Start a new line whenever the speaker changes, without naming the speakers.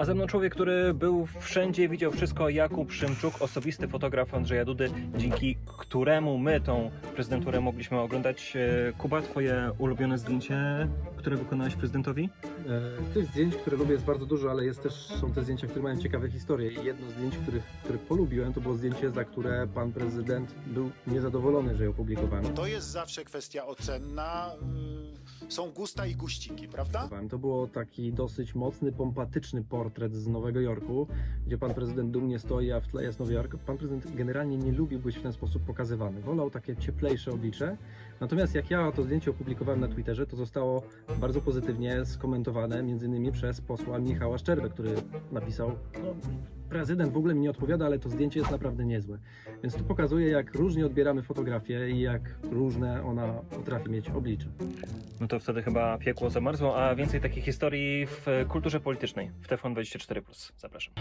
A ze mną człowiek, który był wszędzie, widział wszystko, Jakub Szymczuk, osobisty fotograf Andrzeja Dudy, dzięki któremu my tą prezydenturę mogliśmy oglądać. E, Kuba, twoje ulubione zdjęcie, które wykonałeś prezydentowi?
E, Tych zdjęć, które lubię jest bardzo dużo, ale jest też, są te zdjęcia, które mają ciekawe historie i jedno z zdjęć, których, które polubiłem, to było zdjęcie, za które pan prezydent był niezadowolony, że je opublikowałem.
To jest zawsze kwestia ocenna. Są gusta i guściki, prawda?
To było taki dosyć mocny, pompatyczny portret z Nowego Jorku, gdzie pan prezydent dumnie stoi, a w tle jest Nowy Jork. Pan prezydent generalnie nie lubił być w ten sposób pokazywany. Wolał takie cieplejsze oblicze. Natomiast jak ja to zdjęcie opublikowałem na Twitterze, to zostało bardzo pozytywnie skomentowane, między innymi przez posła Michała Szczerbę, który napisał, no, prezydent w ogóle mi nie odpowiada, ale to zdjęcie jest naprawdę niezłe. Więc to pokazuje, jak różnie odbieramy fotografię i jak różne ona potrafi mieć oblicze.
No to wtedy chyba piekło zamarzło, a więcej takich historii w kulturze politycznej w TFN24+. Zapraszam.